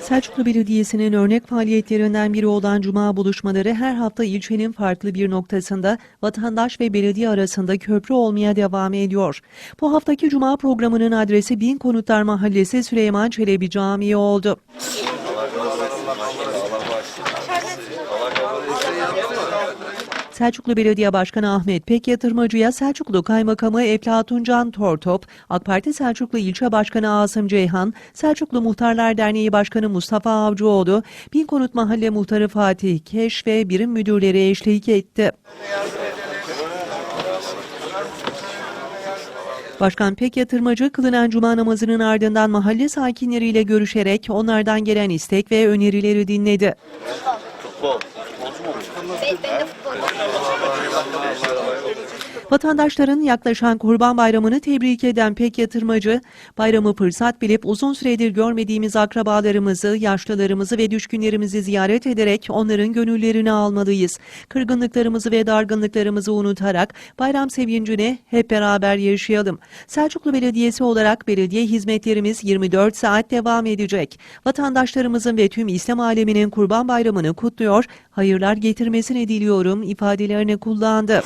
Selçuklu Belediyesi'nin örnek faaliyetlerinden biri olan Cuma buluşmaları her hafta ilçenin farklı bir noktasında vatandaş ve belediye arasında köprü olmaya devam ediyor. Bu haftaki Cuma programının adresi Bin Konutlar Mahallesi Süleyman Çelebi Camii oldu. Selçuklu Belediye Başkanı Ahmet Pek Yatırmacı'ya Selçuklu Kaymakamı Eflatun Can Tortop, AK Parti Selçuklu İlçe Başkanı Asım Ceyhan, Selçuklu Muhtarlar Derneği Başkanı Mustafa Avcıoğlu, Binkonut Mahalle Muhtarı Fatih Keş ve birim müdürleri eşlik etti. Başkan Pek Yatırmacı kılınan cuma namazının ardından mahalle sakinleriyle görüşerek onlardan gelen istek ve önerileri dinledi. De futbol. Vatandaşların yaklaşan Kurban Bayramı'nı tebrik eden Pek Yatırmacı, bayramı fırsat bilip uzun süredir görmediğimiz akrabalarımızı, yaşlılarımızı ve düşkünlerimizi ziyaret ederek onların gönüllerini almalıyız. Kırgınlıklarımızı ve dargınlıklarımızı unutarak bayram sevincini hep beraber yaşayalım. Selçuklu Belediyesi olarak belediye hizmetlerimiz 24 saat devam edecek. Vatandaşlarımızın ve tüm İslam aleminin Kurban Bayramı'nı kutluyor, hayırlar getirmesini diliyorum. İfadelerini kullandı.